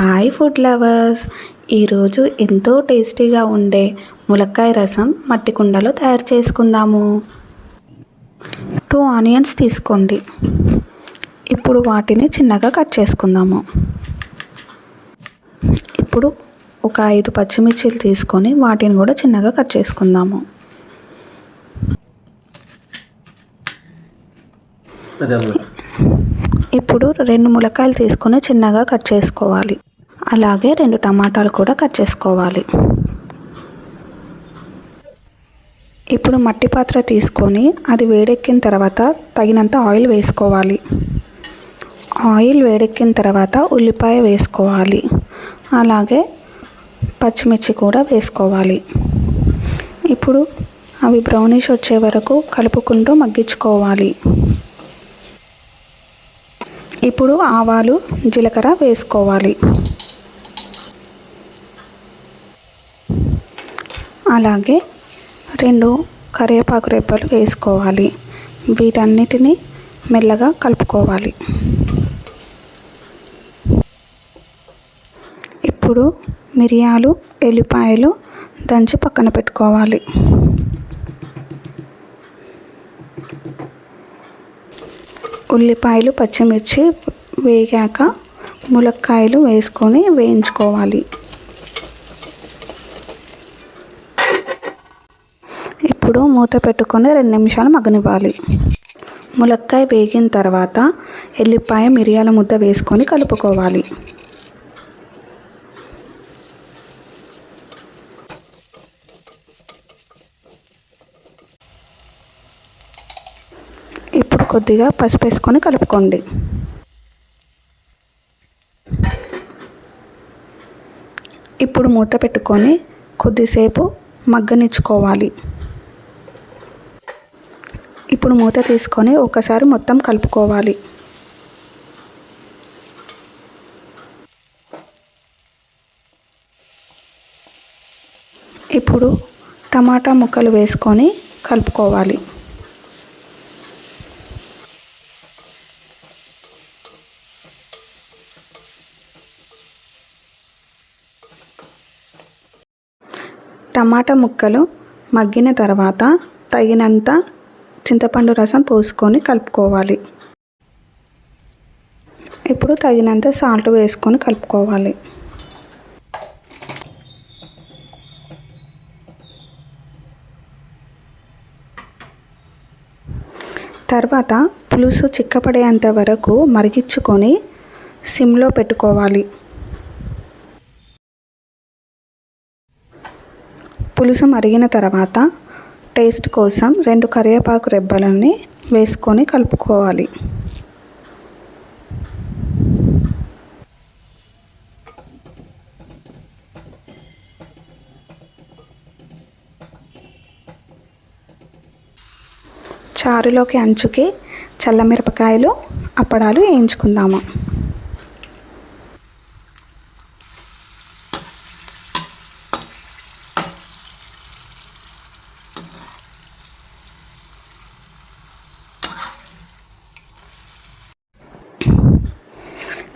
Hi food lovers ఈరోజు ఎంతో టేస్టీగా ఉండే ములక్కాయ రసం మట్టి కుండలో తయారు చేసుకుందాము. టూ ఆనియన్స్ తీసుకోండి. ఇప్పుడు వాటిని చిన్నగా కట్ చేసుకుందాము. ఇప్పుడు ఒక ఐదు పచ్చిమిర్చిలు తీసుకొని వాటిని కూడా చిన్నగా కట్ చేసుకుందాము. ఇప్పుడు రెండు ములక్కాయలు తీసుకొని చిన్నగా కట్ చేసుకోవాలి. అలాగే రెండు టమాటాలు కూడా కట్ చేసుకోవాలి. ఇప్పుడు మట్టి పాత్ర తీసుకొని అది వేడెక్కిన తర్వాత తగినంత ఆయిల్ వేసుకోవాలి. ఆయిల్ వేడెక్కిన తర్వాత ఉల్లిపాయ వేసుకోవాలి. అలాగే పచ్చిమిర్చి కూడా వేసుకోవాలి. ఇప్పుడు అవి బ్రౌనిష్ వచ్చే వరకు కలుపుకుంటూ మగ్గించుకోవాలి. ఇప్పుడు ఆవాలు జీలకర్ర వేసుకోవాలి. అలాగే రెండు కరివేపాకు రెబ్బలు వేసుకోవాలి. వీటన్నిటిని మెల్లగా కలుపుకోవాలి. ఇప్పుడు మిరియాలు ఎల్లిపాయలు దంచి పక్కన పెట్టుకోవాలి. ఉల్లిపాయలు పచ్చిమిర్చి వేగాక ములక్కాయలు వేసుకొని వేయించుకోవాలి. ఇప్పుడు మూత పెట్టుకొని రెండు నిమిషాలు మగ్గనివ్వాలి. ములక్కాయ వేగిన తర్వాత ఎల్లిపాయ మిరియాల ముద్ద వేసుకొని కలుపుకోవాలి. ఇప్పుడు కొద్దిగా పసుపు వేసుకొని కలుపుకోండి. ఇప్పుడు మూత పెట్టుకొని కొద్దిసేపు మగ్గనిచ్చుకోవాలి. ఇప్పుడు మూత తీసుకొని ఒకసారి మొత్తం కలుపుకోవాలి. ఇప్పుడు టమాటా ముక్కలు వేసుకొని కలుపుకోవాలి. టమాటా ముక్కలు మగ్గిన తర్వాత తగినంత చింతపండు రసం పోసుకొని కలుపుకోవాలి. ఇప్పుడు తగినంత సాల్ట్ వేసుకొని కలుపుకోవాలి. తర్వాత పులుసు చిక్కపడేంత వరకు మరిగించుకొని సిమ్లో పెట్టుకోవాలి. పులుసు మరిగిన తర్వాత టేస్ట్ కోసం రెండు కరివేపాకు రెబ్బలని వేసుకొని కలుపుకోవాలి. చారులోకి అంచుకి చల్లమిరపకాయలు అప్పడాలు వేయించుకుందాము.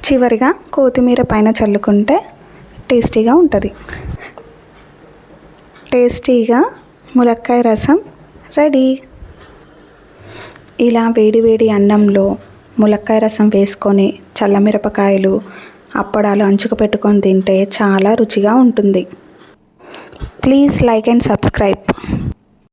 చివరిగా కొత్తిమీర పైన చల్లుకుంటే టేస్టీగా ఉంటుంది. టేస్టీగా ములక్కాయ రసం రెడీ. ఇలా వేడి వేడి అన్నంలో ములక్కాయ రసం వేసుకొని చల్లమిరపకాయలు అప్పడాలు అంచుకు పెట్టుకొని తింటే చాలా రుచిగా ఉంటుంది. Please like and subscribe.